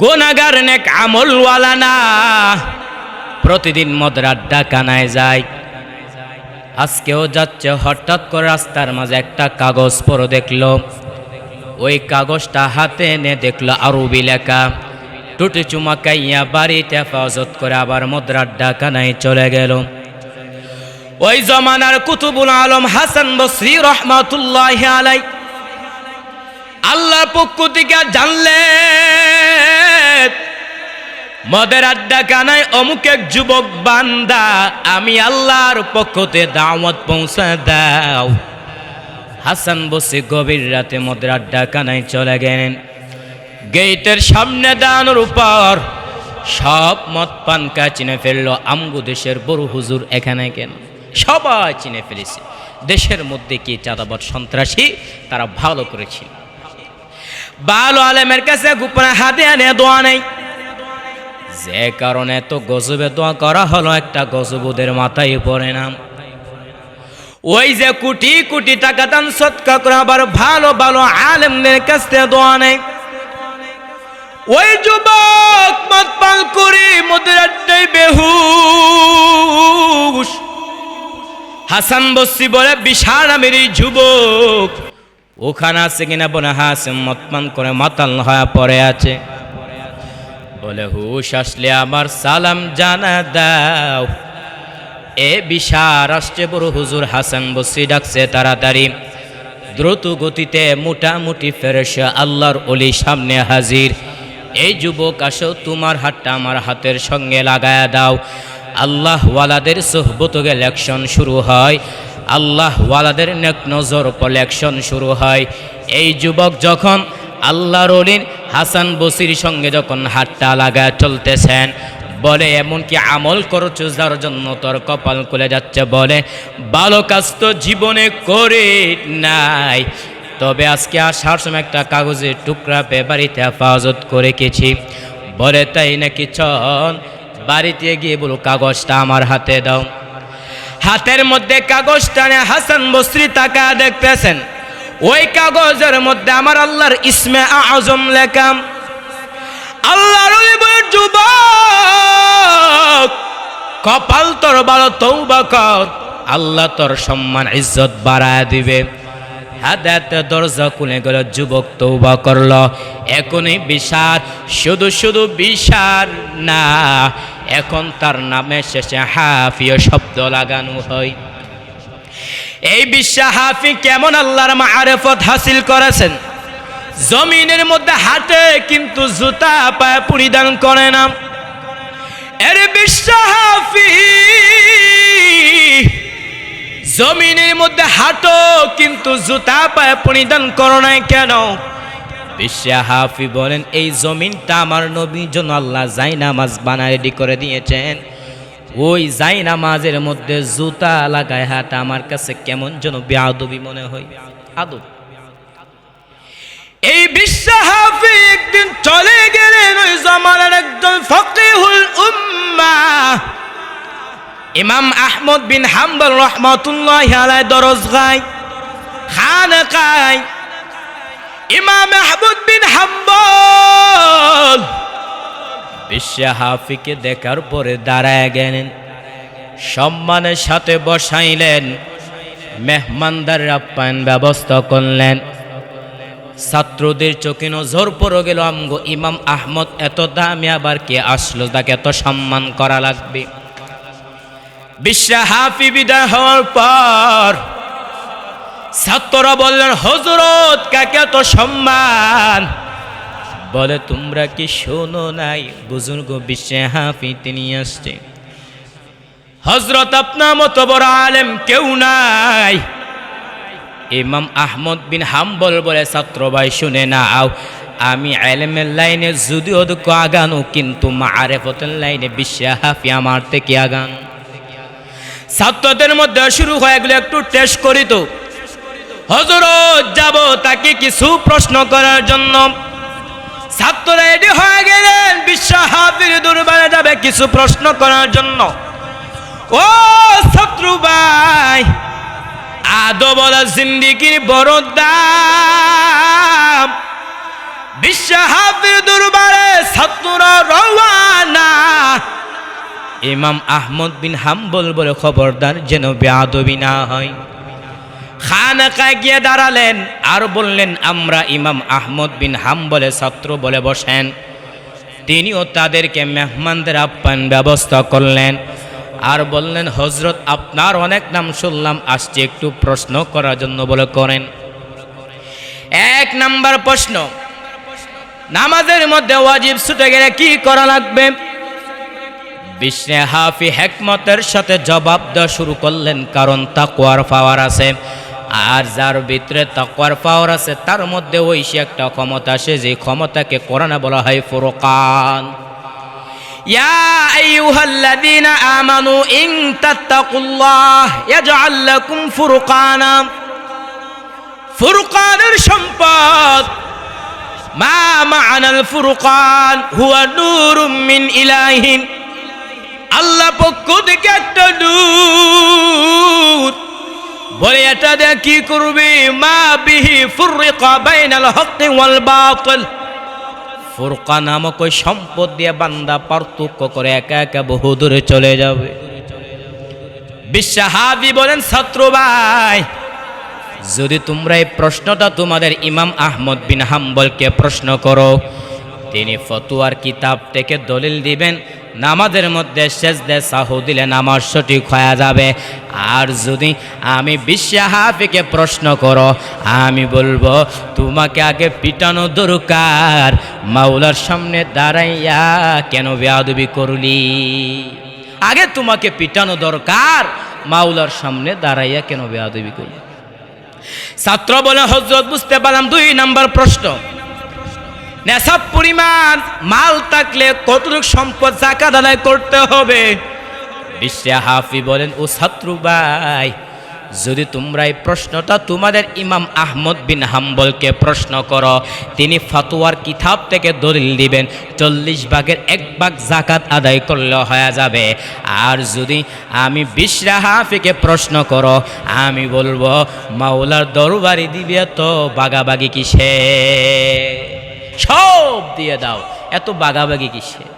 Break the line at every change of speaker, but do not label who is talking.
গোনাগার নেক আমলওয়ালা না প্রতিদিন মদের আড্ডা কানায় যায়। আজকেও যাচ্ছে, হঠাৎ করে রাস্তার মাঝে একটা কাগজ পরে দেখল। ওই কাগজটা হাতে এনে দেখল আরবি লেখা। টুটি চুমাকাইয়া বাড়িতে হেফাজত করে আবার মদ্রার ডাকানায় চলে গেল। ওই জমানার কুতুবুল আলম হাসান বসরি রহমাতুল্লাহ আলাই আল্লাহর পক্ষ থেকে জানলে, মদের আড্ডা কানায় অমুক এক যুবক বান্দা, আমি আল্লাহর পক্ষতে দাওয়াত পৌঁছা দাও। হাসান বসে গভীর রাতে মদের আড্ডা কানায় চলে গেলেন। গেটের সামনে দানোর উপর সব মদ পানকা চিনে ফেলল। আমগু দেশের বড় হুজুর এখানে কেন? সবাই চিনে ফেলেছে। দেশের মধ্যে কি চাঁদাবাদ সন্ত্রাসী? তারা ভালো করেছিল। ভালো আলেমের কাছে গোপনে হাতে আনে, দোয়া নেই। যে কারণে তো গজবে দোয়া করা হলো, একটা গজবুদের মাথায় পড়ে না। ওই যে কোটি কোটি টাকা দান সৎকা করে আবার ভালো ভালো আলেমদের কাছ থেকে দোয়া নেই। ওই যুবক মত পান করে মদের আড্ডায় বেহুশ। হাসান বসি বলে, বিশাল আমের যুবক। ওখানে আছে কিনা বলে হাসেম মদ পান করে মাতাল হয়ে পড়ে আছে। বলে, হুশ আসলে আমার সালাম জানা দাও। এ বিশাল আসছে বড় হুজুর হাসান বসি ডাকছে তাড়াতাড়ি। দ্রুত গতিতে মোটামুটি ফেরেশ আল্লাহর অলি সামনে হাজির। এই যুবক আসো, তোমার হাতটা আমার হাতের সঙ্গে লাগায়া দাও। আল্লাহ ওয়ালাদের সোহবত ইলেকশন শুরু হয়। আল্লাহ ওয়ালাদের নেক নজর ইলেকশন শুরু হয়। এই যুবক যখন আল্লাহর অলির হাসান বসির সঙ্গে যখন হাতটা লাগায় চলতেছেন, বলে, এমনকি আমল করছ যার জন্য তোর কপাল খুলে যাচ্ছে? বলে, ভালো কাজ তো জীবনে করে নাই। তবে আজকে আসার সময় একটা কাগজের টুকরা পেয়ে বাড়িতে হেফাজত করে গেছি বলে, তাই নাকি চল বাড়িতে গিয়ে বলো, কাগজটা আমার হাতে দাও। হাতের মধ্যে কাগজটা নিয়ে হাসান বস্ত্রী তাকা দেখতেছেন। ওই কাগজের মধ্যে আমার আল্লাহর ইসমে আজম লেখাম আল্লাহর যুবক, কপাল তোর ভালো তৌবা কর। আল্লাহ তোর সম্মান ইজ্জত বাড়ায় দিবে। হাদাতে দরজা খুলে গেল, যুবক তৌবা করল। এখনই বিশার শুধু শুধু বিশার না, এখন তার নামে শেষে হাফিও শব্দ লাগানো হয়। এই বিশ্বা হাফি কেমন আল্লাহর মারেফত হাসিল করেছেন। জমিনের মধ্যে হাঁটে কিন্তু জুতা পায়ে পরিধান করে না। এর বিশ্বা হাফি জমিনের মধ্যে হাঁটো, কিন্তু জুতা পায়ে পরিধান করো নাই কেন? বিশ্বা হাফি বলেন, এই জমিনটা আমার নবীর জন্য আল্লাহ যাই নামাজ বানা রেডি করে দিয়েছেন। ওই যাই নামাজের মধ্যে জুতা লাগায় হাঁটা আমার কাছে কেমন যেন বেআবি মনে হয়। আদব। এই বিশ্ব হাফি ইমাম আহমদ বিন হাম্বল রহমতুল্লাহ আলাই দরজ গায়, খান খায় ইমাম আহমদ বিন হাম্বল বিশ্ব হাফিকে দেখার পরে দাঁড়ায় গেলেন, সম্মানের সাথে বসাইলেন মেহমানদার আপ্যায়ন ব্যবস্থা করলেন। ছাত্রদের চোখে নজর পড়ে গেল, আমগো ইমাম আহমদ এত দামি আবার কে আসলো, তাকে এত সম্মান করা লাগবে? বিশ্বা হাফি বিদায় হওয়ার পর ছাত্ররা বললেন, হজরত, কাকে তো সম্মান? বলে, তোমরা কি শোনো নাই? বুজুর্গ বিশ্বে হাফি তিনি আসছে। হজরত আপনার মতো বড় আলেম কেউ নাই। ইমাম আহমদ বিন হাম্বল বলে, ছাত্র ভাই, শুনে না আও আমি আলেমের লাইনে যদিও আগানো, কিন্তু মারেফতের লাইনে বিশ্বে হাফি আমার থেকে আগানো। ছাত্রদের মধ্যে শুরু হয় এগুলো একটু টেস্ট করি তো। হজরত যাব তাকে কিছু প্রশ্ন করার জন্য। ছাত্র রেডি হয়ে গেলেন, বিশ্ব হাফির দুর্বারে যাবে কিছু প্রশ্ন করার জন্য। ও ছাত্র ভাই আদো বলা জিন্দিগির বড় দাম। বিশ্ব হাফির দরবারে ছাত্র রওয়ানা। ইমাম আহমদ বিন হাম্বল বলে খবরদার যেন বেয়াদবি না হয়। খানাকায় গিয়ে দাঁড়ালেন আর বললেন, আমরা ইমাম আহমদ বিন হাম্বলে ছাত্র বলে বসেন। তিনিও তাদেরকে মেহমানদের আপ্যায়ন ব্যবস্থা করলেন। আর বললেন হজরত আপনার অনেক নাম শুনলাম, আসছে একটু প্রশ্ন করার জন্য বলে করেন। এক নাম্বার প্রশ্ন, নামাজের মধ্যে ওয়াজিব ছুটে গেলে কি করা লাগবে? বিশ্বে হাফি হেকমতের সাথে জবাব দেওয়া শুরু করলেন, কারণ তাকুয়ার পাওয়ার আছে। আর যার ভিতরে তাকুয়ার পাওয়ার আছে, তার মধ্যে সে একটা ক্ষমতা আছে, যে ক্ষমতাকে কোরআনে বলা হয় ফুরকান। ফুরকানের সম্পদ হুয়া আল্লাহ পক্ষ থেকে একটা নূর। বলে, এটা দিয়ে কি করবে? মা বিহি ফুররিকা বাইনাল ফুরকা নামক ওই সম্পদ দিয়ে বান্দা পার্থক্য করে একা একা বহু দূরে চলে যাবে। বিশ্বাহাবি বলেন ছাত্র ভাই, যদি তোমরা এই প্রশ্নটা তোমাদের ইমাম আহমদ বিন হাম্বলকে প্রশ্ন করো, তিনি ফতুয়ার কিতাব থেকে দলিল দিবেন নামাজের মধ্যে শেষ দে সাহু দিলে নামাজ সঠিক হয়ে যাবে। আর যদি আমি বিশ্বাহাফিকে প্রশ্ন করো, আমি বলব, তোমাকে আগে পিটানো দরকার, মাওলার সামনে দাঁড়াইয়া কেন বেয়াদবি করলি? আগে তোমাকে পিটানো দরকার, মাওলার সামনে দাঁড়াইয়া কেন বেয়াদবি করলি? ছাত্র বলে হজরত বুঝতে পারলাম দুই নাম্বার প্রশ্ন। নেশাব পরিমাণ, মাল থাকলে কতটুকু সম্পদ জাকাত আদায় করতে হবে? বিশ্বে হাফি বলেন, ও ছাত্র ভাই, যদি তোমরা এই প্রশ্নটা তোমাদের ইমাম আহমদ বিন হাম্বলকে প্রশ্ন করো, তিনি ফাতুয়ার কিতাব থেকে দলিল দিবেন, চল্লিশ ভাগের এক ভাগ জাকাত আদায় করলে হয়ে যাবে। আর যদি আমি বিশ্রা হাফিকে প্রশ্ন করো, আমি বলব, মাওলার দরবারি দিবে তো বাগাবাগি কিসে? সব দিয়ে দাও। এত বাগাবাগি কিসে